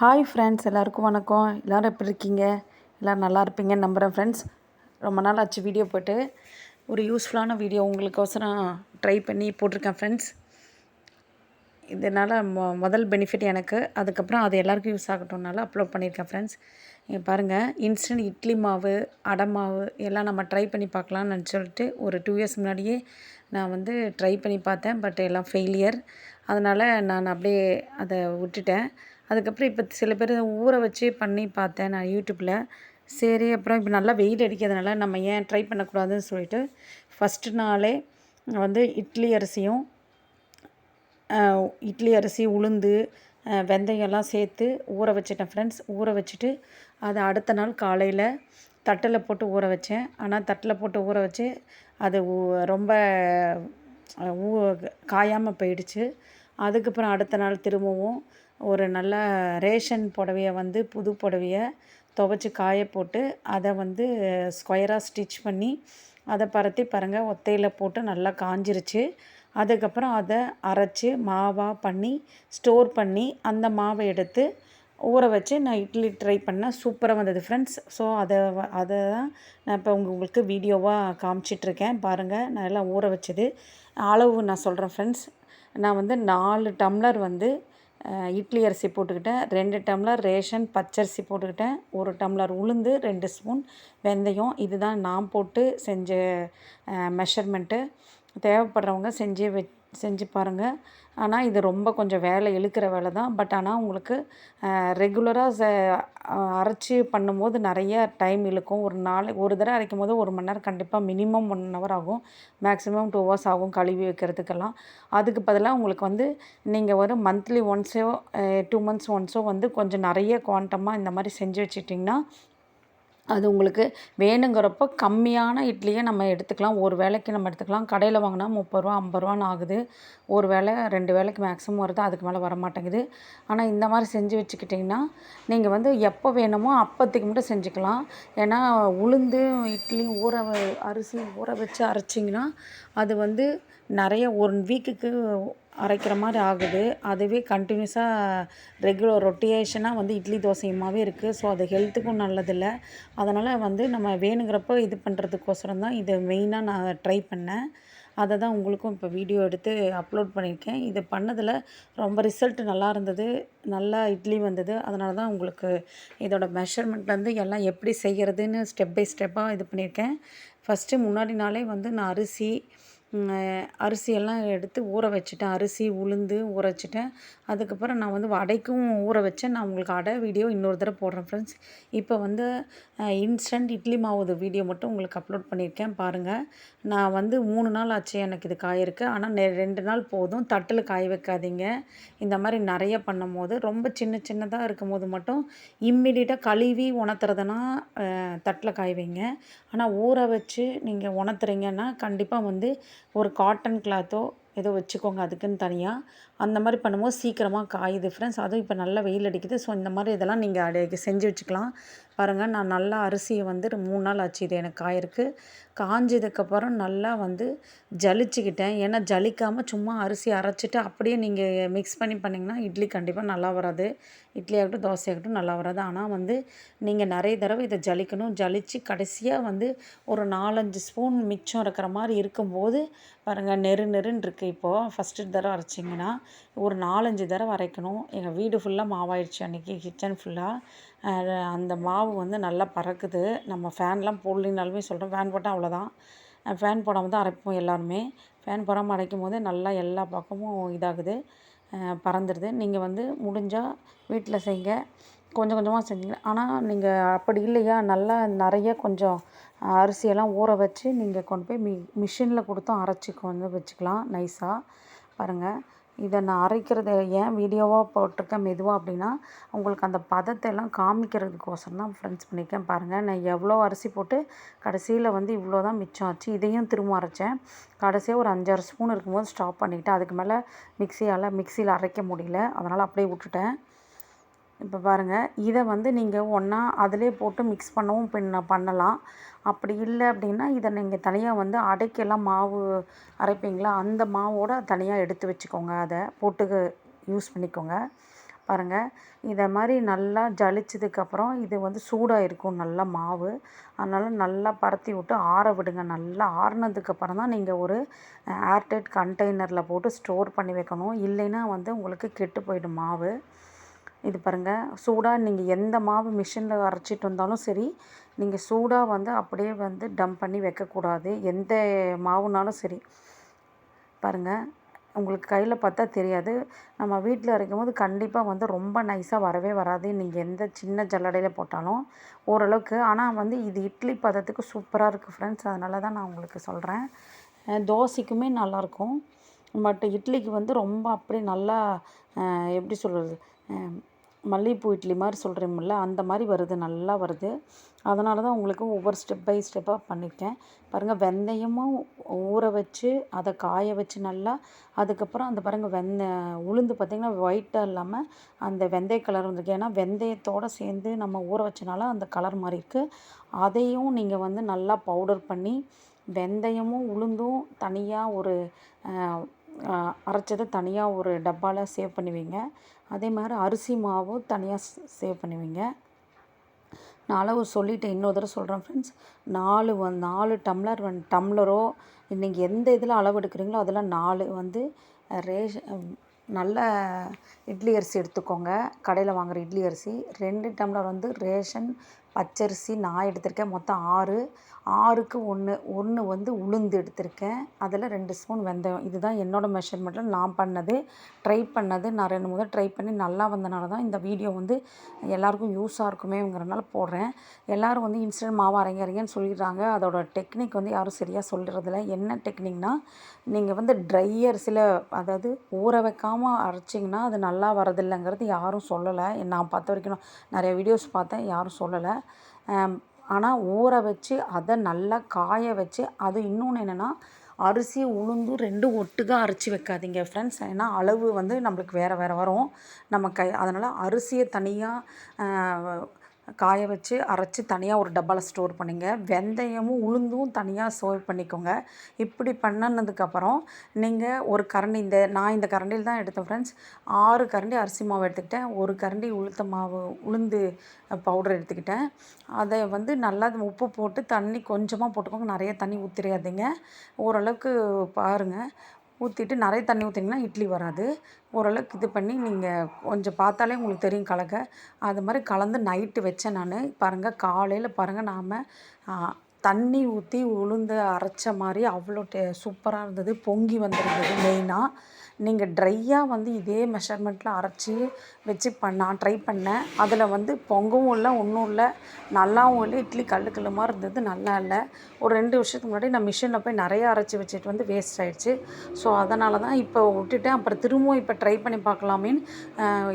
Hi friends எல்லாருக்கும் வணக்கம். எல்லோரும் எப்படி இருக்கீங்க? எல்லோரும் நல்லா இருப்பீங்கன்னு நம்புகிறேன் ஃப்ரெண்ட்ஸ் ரொம்ப நாள் ஆச்சு வீடியோ போட்டு. ஒரு யூஸ்ஃபுல்லான வீடியோ உங்களுக்கோசரம் ட்ரை பண்ணி போட்டிருக்கேன் ஃப்ரெண்ட்ஸ் இதனால் மொ முதல் பெனிஃபிட் எனக்கு. அதுக்கப்புறம் அது எல்லாருக்கும் யூஸ் ஆகட்டும்னால அப்லோட் பண்ணியிருக்கேன் ஃப்ரெண்ட்ஸ் நீங்கள் பாருங்கள் இன்ஸ்டன்ட் இட்லி மாவு அடை மாவு எல்லாம் நம்ம ட்ரை பண்ணி பார்க்கலான்னு சொல்லிட்டு ஒரு டூ இயர்ஸ் முன்னாடியே நான் வந்து ட்ரை பண்ணி பார்த்தேன். பட் எல்லாம் ஃபெயிலியர் அதனால் நான் அப்படியே அதை விட்டுட்டேன். அதுக்கப்புறம் இப்போ சில பேர் ஊற வச்சு பண்ணி பார்த்தேன் நான் யூடியூப்பில் சரி அப்புறம் இப்போ நல்லா வெயில் அடிக்கிறதுனால நம்ம ஏன் ட்ரை பண்ணக்கூடாதுன்னு சொல்லிட்டு ஃபஸ்ட்டு நாளே வந்து இட்லி அரிசியும் இட்லி அரிசி உளுந்து வெந்தயம்லாம் சேர்த்து ஊற வச்சுட்டேன் ஃப்ரெண்ட்ஸ் ஊற வச்சுட்டு அதை அடுத்த நாள் காலையில் தட்டில் போட்டு ஊற வச்சேன். ஆனால் தட்டில் போட்டு ஊற வச்சு அது ரொம்ப ஊ காயாமல் போயிடுச்சு. அதுக்கப்புறம் அடுத்த நாள் திரும்பவும் ஒரு நல்ல ரேஷன் புடவைய வந்து புது புடவைய துவச்சி காய போட்டு அதை வந்து ஸ்கொயராக ஸ்டிச் பண்ணி அதை பரத்தி பாருங்கள் ஒத்தையில் போட்டு நல்லா காஞ்சிருச்சு. அதுக்கப்புறம் அதை அரைச்சி மாவாக பண்ணி ஸ்டோர் பண்ணி அந்த மாவை எடுத்து ஊற வச்சு நான் இட்லி ட்ரை பண்ணேன் சூப்பராக வந்தது ஃப்ரெண்ட்ஸ் ஸோ அதை அதை தான் நான் இப்போ உங்களுக்கு வீடியோவாக காமிச்சிட்ருக்கேன். பாருங்கள் நான் எல்லாம் ஊற வச்சது. அளவு நான் சொல்கிறேன் ஃப்ரெண்ட்ஸ் நான் வந்து நாலு டம்ளர் வந்து இட்லி அரிசி போட்டுக்கிட்டேன். ரெண்டு டம்ளர் ரேஷன் பச்சரிசி போட்டுக்கிட்டேன். ஒரு டம்ளர் உளுந்து ரெண்டு ஸ்பூன் வெந்தயம். இதுதான் நான் போட்டு செஞ்ச மெஷர்மெண்ட்டு தேவைப்படுறவங்க செஞ்சு வெ செஞ்சு பாருங்கள் ஆனால் இது ரொம்ப கொஞ்சம் வேலை இழுக்கிற வேலை தான். பட் ஆனால் உங்களுக்கு ரெகுலராக ச அரைச்சி பண்ணும்போது நிறைய டைம் இழுக்கும். ஒரு நாள் ஒரு தடவை அரைக்கும் போது ஒரு மணி நேரம் கண்டிப்பாக மினிமம் ஒன் ஹவர் ஆகும். மேக்ஸிமம் டூ ஹவர்ஸ் ஆகும் கழுவி வைக்கிறதுக்கெல்லாம். அதுக்கு பதிலாக உங்களுக்கு வந்து நீங்கள் ஒரு மந்த்லி ஒன்ஸோ டூ மந்த்ஸ் ஒன்ஸோ வந்து கொஞ்சம் நிறைய குவான்டமாக இந்த மாதிரி செஞ்சு வச்சுட்டிங்கன்னா அது உங்களுக்கு வேணுங்கிறப்போ கம்மியான இட்லியை நம்ம எடுத்துக்கலாம். ஒரு வேளைக்கு நம்ம எடுத்துக்கலாம். கடையில் வாங்கினா முப்பது ரூபா ஐம்பது ரூபான்னு ஆகுது. ஒரு வேளை ரெண்டு வேளைக்கு மேக்ஸிமம் வருது. அதுக்கு மேலே வர மாட்டேங்குது. ஆனால் இந்த மாதிரி செஞ்சு வச்சுக்கிட்டிங்கன்னா நீங்கள் வந்து எப்போ வேணுமோ அப்போதைக்கு மட்டும் செஞ்சுக்கலாம். ஏன்னா உளுந்து இட்லி ஊற அரிசி ஊற வச்சு அரைச்சிங்கன்னா அது வந்து நிறைய ஒன் வீக்குக்கு அரைக்கிற மாதிரி ஆகுது. அதுவே கண்டினியூஸாக ரெகுலர் ரொட்டேஷனாக வந்து இட்லி தோசையுமாகவே இருக்குது ஸோ அது ஹெல்த்துக்கும் நல்லதில்லை. அதனால் வந்து நம்ம வேணுங்கிறப்போ இது பண்ணுறதுக்கோசரம் தான் இதை மெயினாக நான் ட்ரை பண்ணேன். அதை தான் உங்களுக்கும் இப்போ வீடியோ எடுத்து அப்லோட் பண்ணியிருக்கேன். இது பண்ணதில் ரொம்ப ரிசல்ட் நல்லா இருந்தது. நல்லா இட்லி வந்தது. அதனால தான் உங்களுக்கு இதோட மெஷர்மெண்ட்லேருந்து எல்லாம் எப்படி செய்கிறதுன்னு ஸ்டெப் பை ஸ்டெப்பாக இது பண்ணியிருக்கேன். ஃபஸ்ட்டு முன்னாடி நாளே வந்து நான் அரிசி அரிசியெல்லாம் எடுத்து ஊற வச்சுட்டேன். அரிசி உளுந்து ஊற வச்சுட்டேன். அதுக்கப்புறம் நான் வந்து வடைக்கும் ஊற வச்சேன். நான் உங்களுக்கு அடை வீடியோ இன்னொரு தடவை போடுறேன் ஃப்ரெண்ட்ஸ் இப்போ வந்து இன்ஸ்டன்ட் இட்லி மாவு வீடியோ மட்டும் உங்களுக்கு அப்லோட் பண்ணியிருக்கேன் பாருங்கள் நான் வந்து மூணு நாள் ஆச்சு எனக்கு இது காயிருக்கு. ஆனால் நெ ரெண்டு நாள் போதும். தட்டில் காய வைக்காதீங்க. இந்த மாதிரி நிறைய பண்ணும் போது ரொம்ப சின்ன சின்னதாக இருக்கும் போது மட்டும் இம்மிடியட்டாக கழுவி உணர்த்துறதுனா தட்டில் காய வைங்க. ஆனால் ஊற வச்சு நீங்கள் உணர்த்துறீங்கன்னா கண்டிப்பாக வந்து ஒரு காட்டன் கிளாத்தோ ஏதோ வச்சுக்கோங்க அதுக்குன்னு தனியாக அந்த மாதிரி பண்ணும்போது சீக்கிரமாக காயுது ஃப்ரெண்ட்ஸ் அதுவும் இப்போ நல்லா வெயில் அடிக்குது. ஸோ இந்த மாதிரி இதெல்லாம் நீங்கள் அடி செஞ்சு வச்சுக்கலாம். பாருங்கள் நான் நல்லா அரிசியை வந்து மூணு நாள் ஆச்சு இது எனக்கு காயிருக்கு காஞ்சதுக்கப்புறம் நல்லா வந்து ஜலிச்சுக்கிட்டேன். ஏன்னா ஜலிக்காமல் சும்மா அரிசி அரைச்சிட்டு அப்படியே நீங்கள் மிக்ஸ் பண்ணி பண்ணிங்கன்னா இட்லி கண்டிப்பாக நல்லா வராது. இட்லி ஆகட்டும் தோசை ஆகட்டும் நல்லா வராது. ஆனால் வந்து நீங்கள் நிறைய தடவை இதை ஜலிக்கணும். ஜலித்து கடைசியாக வந்து ஒரு நாலஞ்சு ஸ்பூன் மிச்சம் இருக்கிற மாதிரி இருக்கும்போது பாருங்கள் நெரு நெருன்னு இருக்குது இப்போது ஃபஸ்ட்டு தடவை அரைச்சிங்கன்னா ஒரு நாலஞ்சு தடவை அரைக்கணும். எங்கள் வீடு ஃபுல்லாக மாவாயிடுச்சு அன்றைக்கி கிச்சன் ஃபுல்லாக அந்த மாவு வந்து நல்லா பறக்குது. நம்ம ஃபேன்லாம் போடலினாலுமே சொல்கிறோம் ஃபேன் போட்டால் அவ்வளோதான் ஃபேன் போடாமல் தான் அரைப்போம் எல்லாருமே. ஃபேன் போடாமல் அரைக்கும் போது நல்லா எல்லா பக்கமும் இதாகுது. பறந்துடுது நீங்கள் வந்து முடிஞ்சால் வீட்டில் செய்யுங்க கொஞ்சம் கொஞ்சமாக செஞ்சீங்க. ஆனால் நீங்கள் அப்படி இல்லையா? நல்லா நிறைய கொஞ்சம் அரிசியெல்லாம் ஊற வச்சு நீங்கள் கொண்டு போய் மி மிஷினில் கொடுத்தும் அரைச்சி கொண்டு வச்சுக்கலாம். நைஸாக பாருங்கள் இதை நான் அரைக்கிறத ஏன் வீடியோவாக போட்டிருக்கேன் மெதுவாக அப்படின்னா உங்களுக்கு அந்த பதத்தை எல்லாம் காமிக்கிறதுக்கோசரம் தான் ஃப்ரெண்ட்ஸ் பண்ணியிருக்கேன் பாருங்கள் நான் எவ்வளோ அரிசி போட்டு கடைசியில் வந்து இவ்வளோ தான் மிச்சம் ஆச்சு இதையும் திரும்ப அரைச்சேன். கடைசியாக ஒரு அஞ்சாறு ஸ்பூன் இருக்கும்போது ஸ்டாப் பண்ணிவிட்டேன் அதுக்கு மேலே மிக்சியால் மிக்சியில் அரைக்க முடியல. அதனால் அப்படியே விட்டுட்டேன். இப்போ பாருங்கள் இதை வந்து நீங்கள் ஒன்றா அதிலே போட்டு மிக்ஸ் பண்ணவும் பின்ன பண்ணலாம். அப்படி இல்லை அப்படின்னா இதை நீங்கள் தனியாக வந்து அடைக்கெல்லாம் மாவு அரைப்பீங்களா? அந்த மாவோட தனியாக எடுத்து வச்சுக்கோங்க. அதை போட்டு யூஸ் பண்ணிக்கோங்க. பாருங்கள் இதை மாதிரி நல்லா ஜலிச்சதுக்கப்புறம் இது வந்து சூடாக இருக்கும் நல்லா மாவு. அதனால் நல்லா பரத்தி விட்டு ஆற விடுங்க. நல்லா ஆறுனதுக்கப்புறம் தான் நீங்கள் ஒரு ஏர்டைட் கண்டெய்னரில் போட்டு ஸ்டோர் பண்ணி வைக்கணும். இல்லைன்னா வந்து உங்களுக்கு கெட்டு போயிடும் மாவு. இது பாருங்கள் சூடாக நீங்கள் எந்த மாவு மிஷினில் அரைச்சிட்டு வந்தாலும் சரி நீங்கள் சூடாக வந்து அப்படியே வந்து டம்ப் பண்ணி வைக்கக்கூடாது. எந்த மாவுனாலும் சரி. பாருங்கள் உங்களுக்கு கையில் பார்த்தா தெரியாது. நம்ம வீட்டில் அரைக்கும் போது கண்டிப்பாக வந்து ரொம்ப நைஸாக வரவே வராது. நீங்கள் எந்த சின்ன ஜல்லடையில் போட்டாலும் ஓரளவுக்கு. ஆனால் வந்து இது இட்லி பதத்துக்கு சூப்பராக இருக்குது ஃப்ரெண்ட்ஸ் அதனால தான் நான் உங்களுக்கு சொல்கிறேன் தோசைக்குமே நல்லாயிருக்கும் பட் இட்லிக்கு வந்து ரொம்ப அப்படியே நல்லா எப்படி சொல்கிறது மல்லிகைப்பூ இட்லி மாதிரி சொல்கிறோம்ல அந்த மாதிரி வருது நல்லா வருது. அதனால தான் உங்களுக்கு ஒவ்வொரு ஸ்டெப் பை ஸ்டெப்பாக பண்ணியிருக்கேன். பாருங்கள் வெந்தயமும் ஊற வச்சு அதை காய வச்சு நல்லா அதுக்கப்புறம் அந்த பாருங்கள் வெந்த உளுந்து பார்த்திங்கன்னா ஒயிட்டாக இல்லாமல் அந்த வெந்தய கலர் வந்திருக்கு. ஏன்னா வெந்தயத்தோடு சேர்ந்து நம்ம ஊற வச்சனால அந்த கலர் மாதிரி இருக்குது அதையும் நீங்கள் வந்து நல்லா பவுடர் பண்ணி வெந்தயமும் உளுந்தும் தனியாக ஒரு அரைச்சதை தனியாக ஒரு டப்பாவில் சேவ் பண்ணி வைங்க அதே மாதிரி அரிசி மாவும் தனியாக சேவ் பண்ணி வைங்க நான் அளவு சொல்லிட்டேன். இன்னொரு தடவை சொல்கிறேன் ஃப்ரெண்ட்ஸ் நாலு வந் நாலு டம்ளர் வந் டம்ளரோ நீங்கள் எந்த இதில் அளவு எடுக்கிறீங்களோ அதில் நாலு வந்து ரேஷ் நல்ல இட்லி அரிசி எடுத்துக்கோங்க. கடையில் வாங்குகிற இட்லி அரிசி. ரெண்டு டம்ளர் வந்து ரேஷன் பச்சரிசி நான் எடுத்திருக்கேன். மொத்தம் ஆறு. ஆறுக்கு ஒன்று ஒன்று வந்து உளுந்து எடுத்திருக்கேன். அதில் ரெண்டு ஸ்பூன் வெந்தயம். இதுதான் என்னோடய மெஷர்மெண்ட்டில் நான் பண்ணது. ட்ரை பண்ணது. நான் ரெண்டு முதல் ட்ரை பண்ணி நல்லா வந்தனால தான் இந்த வீடியோ வந்து எல்லாருக்கும் யூஸாக இருக்குமேங்கிறனால போடுறேன். எல்லோரும் வந்து இன்ஸ்டன்ட் மாவு அரைங்க அரைங்கன்னு சொல்லிடுறாங்க. அதோட டெக்னிக் வந்து யாரும் சரியாக சொல்கிறதில்ல என்ன டெக்னிக்னா நீங்கள் வந்து ட்ரையர் சில அதாவது ஊற வைக்காமல் அரைச்சிங்கன்னா அது நல்லா வரதில்லைங்கிறது யாரும் சொல்லலை. நான் பார்த்த வரைக்கும் நிறைய வீடியோஸ் பார்த்தேன் யாரும் சொல்லலை. ஆனால் ஊற வச்சு அதை நல்லா காய வச்சு அது இன்னொன்று என்னென்னா அரிசி உளுந்து ரெண்டும் ஒட்டுக்கா அரைச்சி வைக்காதீங்க ஃப்ரெண்ட்ஸ் ஏன்னா அளவு வந்து நம்மளுக்கு வேறு வேறு வரும். நம்ம கை அதனால் அரிசியை தனியாக காய வச்சு அரைச்சி தனியாக ஒரு டப்பாவில் ஸ்டோர் பண்ணிங்க. வெந்தயமும் உளுந்தும் தனியாக ஸ்டோர் பண்ணிக்கோங்க. இப்படி பண்ணினதுக்கப்புறம் நீங்கள் ஒரு கரண்டி இந்த நான் இந்த கரண்டியில் தான் எடுத்தேன் ஃப்ரெண்ட்ஸ் ஆறு கரண்டி அரிசி மாவு எடுத்துக்கிட்டேன். ஒரு கரண்டி உளுத்த மாவு உளுந்து பவுடர் எடுத்துக்கிட்டேன். அதை வந்து நல்லா உப்பு போட்டு தண்ணி கொஞ்சமாக போட்டுக்கோங்க. நிறைய தண்ணி ஊற்றிடாதீங்க ஓரளவுக்கு பாருங்கள் ஊற்றிட்டு நிறைய தண்ணி ஊற்றிங்கன்னா இட்லி வராது. ஓரளவுக்கு இது பண்ணி நீங்கள் கொஞ்சம் பார்த்தாலே உங்களுக்கு தெரியும் கலக்க. அது மாதிரி கலந்து நைட்டு வச்சேன் நான். பாருங்கள் காலையில் பாருங்கள் நாம் தண்ணி ஊற்றி உளுந்து அரைச்ச மாதிரி அவ்வளோ டே சூப்பராக இருந்தது. பொங்கி வந்திருந்தது மெயினாக நீங்கள் ட்ரையாக வந்து இதே மெஷர்மெண்ட்டில் அரைச்சி வச்சு பண்ண நான் ட்ரை பண்ணேன். அதில் வந்து பொங்கவும் இல்லை ஒன்றும் இல்லை. நல்லாவும் இல்லை. இட்லி கல்லு கல்லு இருந்தது நல்லா இல்லை. ஒரு ரெண்டு வருஷத்துக்கு முன்னாடி நான் மிஷினில் போய் நிறையா அரைச்சி வச்சுட்டு வந்து வேஸ்ட் ஆகிடுச்சு ஸோ அதனால தான் இப்போ விட்டுட்டேன். அப்புறம் திரும்பவும் இப்போ ட்ரை பண்ணி பார்க்கலாமேன்னு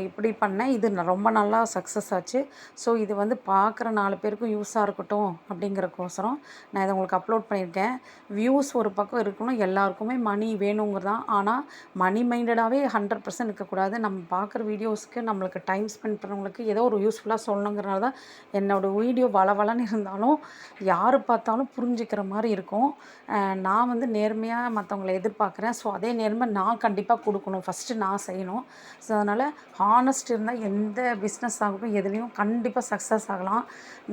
இப்படி பண்ணேன். இது ரொம்ப நல்லா சக்ஸஸ் ஆச்சு. ஸோ இது வந்து பார்க்குற நாலு பேருக்கும் யூஸாக இருக்கட்டும் அப்படிங்கிறக்கோசரம் நான் இதை உங்களுக்கு அப்லோட் பண்ணியிருக்கேன். வியூஸ் ஒரு பக்கம் இருக்கணும் எல்லாருக்குமே மணி வேணுங்கிறதான் ஆனால் மணி மைண்டடாகவே ஹண்ட்ரட் பர்சன்ட் இருக்கக்கூடாது. நம்ம பார்க்குற வீடியோஸ்க்கு நம்மளுக்கு டைம் ஸ்பெண்ட் பண்ணுறவங்களுக்கு ஏதோ ஒரு யூஸ்ஃபுல்லாக சொல்லணுங்கிறனால தான் என்னோடய வீடியோ வளவளன்னு இருந்தாலும் யார் பார்த்தாலும் புரிஞ்சுக்கிற மாதிரி இருக்கும். நான் வந்து நேர்மையாக மற்றவங்கள எதிர்பார்க்குறேன். ஸோ அதே நேர்மை நான் கண்டிப்பாக கொடுக்கணும். ஃபஸ்ட்டு நான் செய்யணும். ஸோ அதனால் ஹானஸ்ட் இருந்தால் எந்த பிஸ்னஸ் ஆகட்டும் எதுலேயும் கண்டிப்பாக சக்ஸஸ் ஆகலாம்.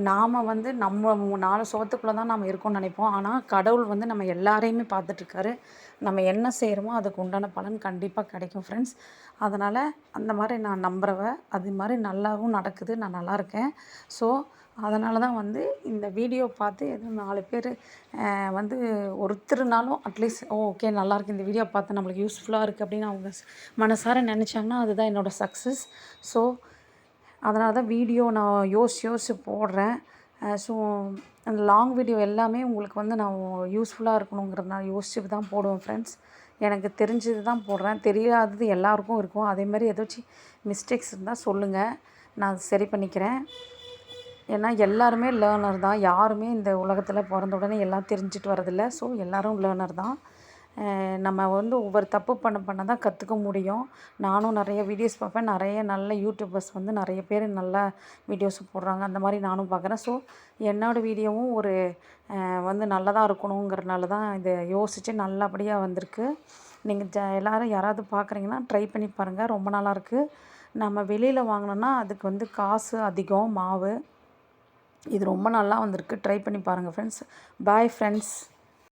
நாம் வந்து நம்ம நாலு நாலு தான் நம்ம இருக்கோம்னு நினைப்போம். ஆனால் கடவுள் வந்து நம்ம எல்லாரையுமே பார்த்துட்ருக்காரு நம்ம என்ன செய்கிறோமோ அதுக்கு உண்டான பலன் கண்டிப்பாக கிடைக்கும் ஃப்ரெண்ட்ஸ் அதனால் அந்த மாதிரி நான் நம்புகிறவ அது மாதிரி நல்லாவும் நடக்குது. நான் நல்லா இருக்கேன். ஸோ அதனால தான் வந்து இந்த வீடியோ பார்த்து எதுவும் நாலு பேர் வந்து ஒருத்தருனாலும் அட்லீஸ்ட் ஓகே நல்லாயிருக்கு இந்த வீடியோ பார்த்து நம்மளுக்கு யூஸ்ஃபுல்லாக இருக்குது அப்படின்னு அவங்க மனசார நினச்சாங்கன்னா அதுதான் என்னோடய சக்ஸஸ் ஸோ அதனால தான் வீடியோ நான் யோசிச்சு யோசித்து போடுறேன். ஸோ அந்த லாங் வீடியோ எல்லாமே உங்களுக்கு வந்து நான் யூஸ்ஃபுல்லாக இருக்கணுங்கிறதுனால யோசிச்சு தான் போடுவேன் ஃப்ரெண்ட்ஸ் எனக்கு தெரிஞ்சது தான் போடுறேன். தெரியாதது எல்லாருக்கும் இருக்கும். அதேமாதிரி ஏதாச்சும் மிஸ்டேக்ஸ் இருந்தால் சொல்லுங்கள் நான் சரி பண்ணிக்கிறேன். ஏன்னா எல்லாருமே லேர்னர் தான். யாருமே இந்த உலகத்தில் பிறந்த உடனே எல்லாம் தெரிஞ்சுட்டு வரதில்லை ஸோ எல்லோரும் லேர்னர் தான். நம்ம வந்து ஒவ்வொரு தப்பு பண்ண பண்ண தான் கற்றுக்க முடியும். நானும் நிறைய வீடியோஸ் பார்ப்பேன். நிறைய நல்ல யூடியூபர்ஸ் வந்து நிறைய பேர் நல்ல வீடியோஸ் போடுறாங்க. அந்த மாதிரி நானும் பார்க்குறேன். ஸோ என்னோடய வீடியோவும் ஒரு வந்து நல்லதாக இருக்கணுங்கிறனால தான் இதை யோசித்து நல்லபடியாக வந்திருக்கு. நீங்கள் ஜ எல்லோரும் யாராவது பார்க்குறீங்கன்னா ட்ரை பண்ணி பாருங்கள் ரொம்ப நல்லாயிருக்கு நம்ம வெளியில் வாங்கினோன்னா அதுக்கு வந்து காசு அதிகம் மாவு. இது ரொம்ப நல்லா வந்திருக்கு. ட்ரை பண்ணி பாருங்கள் ஃப்ரெண்ட்ஸ் பாய் ஃப்ரெண்ட்ஸ்